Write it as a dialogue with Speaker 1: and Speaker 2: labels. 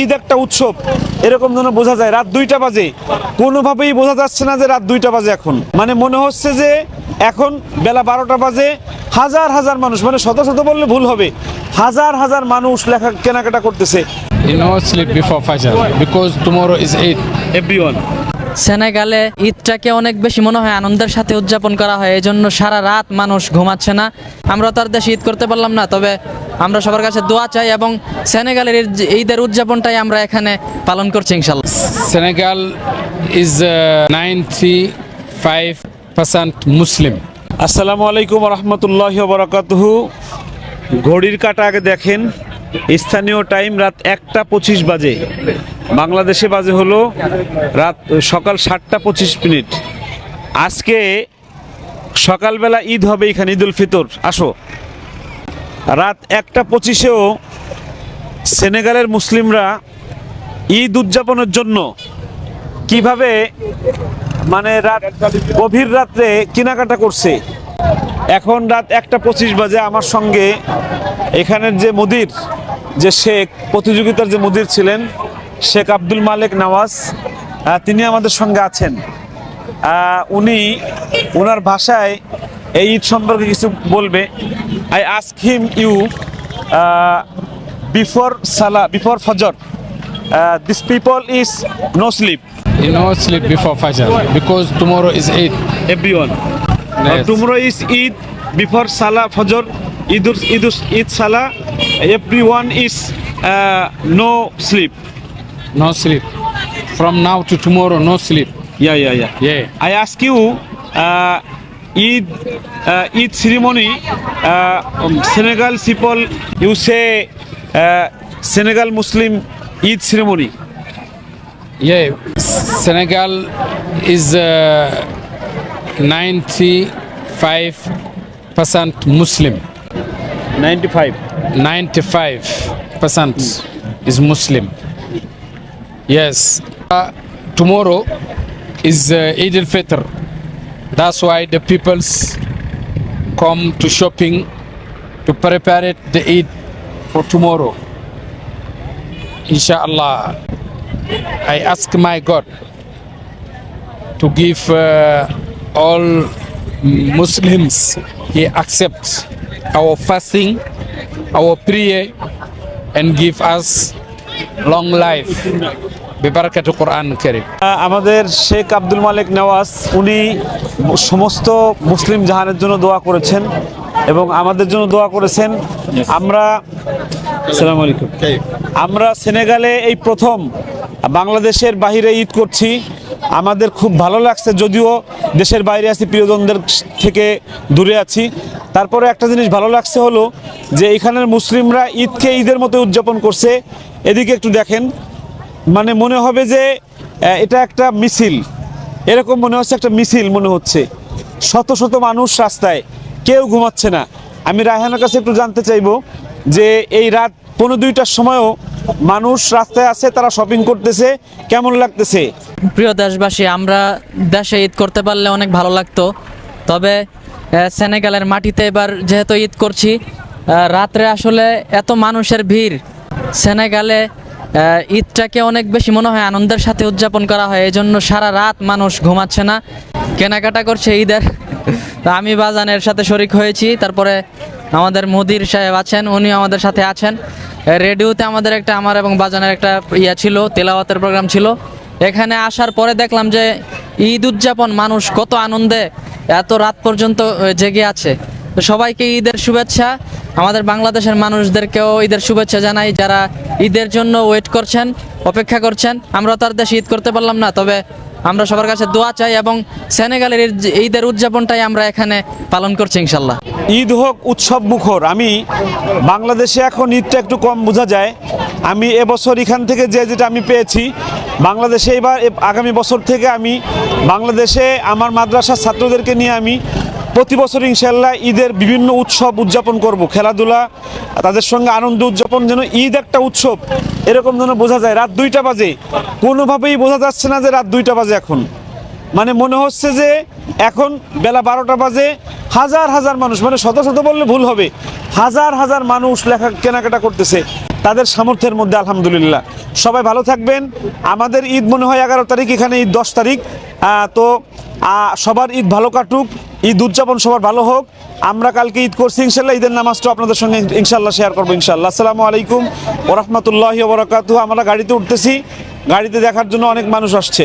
Speaker 1: ঈদ একটা উৎসব। এরকম যেন বোঝা যায় রাত দুইটা বাজে। কোনোভাবেই বোঝা যাচ্ছে না যে রাত দুইটা বাজে এখন। মানে মনে হচ্ছে যে এখন বেলা বারোটা বাজে হাজার হাজার মানুষ মানে শত শত বললে ভুল হবে হাজার হাজার মানুষ লেখা কেনাকাটা করতেছে।
Speaker 2: You know, sleep before Fajr because tomorrow is Eid.
Speaker 1: Everyone
Speaker 3: সেনেগালে ঈদটাকে অনেক বেশি মনে হয় আনন্দের সাথে উদযাপন করা হয় এই জন্য সারা রাত মানুষ ঘুমাচ্ছে না। আমরা তো আর দেশে ঈদ করতে পারলাম না তবে আমরা সবার কাছে দোয়া চাই এবং সেনেগালের ঈদ- ঈদের উদযাপনটাই আমরা এখানে পালন করছি ইনশাল্লাহ
Speaker 2: Senegal is uh, 95% Muslim.
Speaker 1: আসসালামু আলাইকুম রহমতুল্লাহ বরাকাতুহু ঘড়ির কাটা আগে দেখেন স্থানীয় টাইম রাত একটা পঁচিশ বাজে। বাংলাদেশে বাজে হলো রাত সকাল সাতটা পঁচিশ মিনিট। আজকে সকালবেলা ঈদ হবে এখানে, ঈদ উল ফিতর। আসো। রাত একটা পঁচিশেও সেনেগালের মুসলিমরা ঈদ উদযাপনের জন্য কীভাবে মানে রাত গভীর রাত্রে কেনাকাটা করছে? এখন রাত একটা পঁচিশ বাজে আমার সঙ্গে এখানের যে মুদির, যে শেখ, প্রতিযোগিতার যে মুদির ছিলেন শেখ আব্দুল মালিক নওয়াজ তিনি আমাদের সঙ্গে আছেন। উনি ওনার ভাষায় এই ঈদ সম্পর্কে কিছু বলবে। I ask him you before সালা বিফোর ফজর this people is no sleep.
Speaker 2: No sleep before ফজর because tomorrow is
Speaker 1: Eid everyone
Speaker 2: tomorrow
Speaker 1: is Eid before সালা ফজর ঈদ ঈদ ঈদ সালা everyone is no sleep No sleep.
Speaker 2: From now to tomorrow, no sleep.
Speaker 1: Yeah, yeah, yeah.
Speaker 2: Yeah.
Speaker 1: I ask you, uh, Eid uh, Eid ceremony. Uh, um, Senegal people, you say uh, Senegal Muslim Eid ceremony.
Speaker 2: Yeah. Senegal is uh, 95% Muslim.
Speaker 1: 95.
Speaker 2: 95% is Muslim. Yes. Uh, tomorrow is uh, Eid al Fitr. That's why the peoples come to shopping to prepare it, the Eid for tomorrow. Inshallah, I ask my God to give uh, all Muslims He accepts our fasting, our prayer, and give us long life. বিবারকাত কোরআন করিম।
Speaker 1: আমাদের শেখ আব্দুল মালিক নওয়াজ উনি সমস্ত মুসলিম জাহানের জন্য দোয়া করেছেন এবং আমাদের জন্য দোয়া করেছেন। আমরা সালাম আলাইকুম। আমরা সেনেগালে এই প্রথম বাংলাদেশের বাহিরে ঈদ করছি। আমাদের খুব ভালো লাগছে যদিও দেশের বাইরে আছি প্রিয়জনদের থেকে দূরে আছি। তারপরে একটা জিনিস ভালো লাগছে হলো যে এখানের মুসলিমরা ঈদকে ঈদের মতো উদযাপন করছে। এদিকে একটু দেখেন মানে মনে হবে যে এটা একটা মিছিল। এরকম মনে হচ্ছে একটা মিছিল মনে হচ্ছে। শত শত মানুষ রাস্তায়, কেউ ঘুমাচ্ছে না। আমি রায়হানের কাছে একটু জানতে চাইব যে, এই রাত পনেরো দুইটার সময়ও মানুষ রাস্তায় আছে, তারা শপিং করতেছে, কেমন লাগতেছে?
Speaker 3: প্রিয় দেশবাসী, আমরা দেশে ঈদ করতে পারলে অনেক ভালো লাগতো। তবে সেনেগালের মাটিতে এবার যেহেতু ঈদ করছি রাত্রে আসলে এত মানুষের ভিড়। সেনেগালে ঈদটাকে অনেক বেশি মনে হয় আনন্দের সাথে উদযাপন করা হয়। এই জন্য সারা রাত মানুষ ঘুমাচ্ছে না। কেনাকাটা করছে ঈদের। আমি বাজানের সাথে শরিক হয়েছি। তারপরে আমাদের মুদির সাহেব আছেন, উনিও আমাদের সাথে আছেন। রেডিওতে আমাদের একটা আমার এবং বাজানের একটা ইয়া ছিল, তেলাওয়াতের প্রোগ্রাম ছিল। এখানে আসার পরে দেখলাম যে ঈদ উদযাপন, মানুষ কত আনন্দে এত রাত পর্যন্ত জেগে আছে। সবাইকে ঈদের শুভেচ্ছা। আমাদের বাংলাদেশের মানুষদেরকেও ঈদের শুভেচ্ছা জানাই, যারা ঈদের জন্য ওয়েট করছেন, অপেক্ষা করছেন, আমরা তার দেশে ঈদ করতে পারলাম না, তবে আমরা সবার কাছে দোয়া চাই এবং সেনেগালের ঈদ- ঈদের উদযাপনটাই আমরা এখানে পালন করছি ইনশাল্লাহ।
Speaker 1: ঈদ হোক, উৎসব মুখর, আমি বাংলাদেশে এখন ঈদটা একটু কম বোঝা যায়। আমি এবছর এখান থেকে যে যেটা আমি পেয়েছি, বাংলাদেশে এবার আগামী বছর থেকে আমি বাংলাদেশে আমার মাদ্রাসার ছাত্রদেরকে নিয়ে আমি প্রতি বছর ইনশাল্লাহ ঈদের বিভিন্ন উৎসব উদযাপন করব, খেলাধুলা, তাদের সঙ্গে আনন্দ উদযাপন যেন ঈদ একটা উৎসব, এরকম যেন বোঝা যায়। রাত দুইটা বাজে, কোনোভাবেই বোঝা যাচ্ছে না যে রাত দুইটা বাজে এখন। মানে মনে হচ্ছে যে এখন বেলা বারোটা বাজে, হাজার হাজার মানুষ মানে শত শত বললে ভুল হবে, হাজার হাজার মানুষ লেখা কেনাকাটা করতেছে। তাদের সামর্থ্যের মধ্যে, আলহামদুলিল্লাহ। সবাই ভালো থাকবেন। আমাদের ঈদ মনে হয় এগারো তারিখ, এখানে ঈদ দশ তারিখ। তো সবার ঈদ ভালো কাটুক, ঈদ উদযাপন সবার ভালো হোক। আমরা কালকে ঈদ করছি, ইনশাল্লাহ ঈদের নামাজটা আপনাদের সঙ্গে ইনশাল্লাহ শেয়ার করব, ইনশাল্লাহ। আসসালামু আলাইকুম ওরহমতুল্লাহি ওবরাকাতু আমরা গাড়িতে উঠতেছি, গাড়িতে দেখার জন্য অনেক মানুষ আসছে।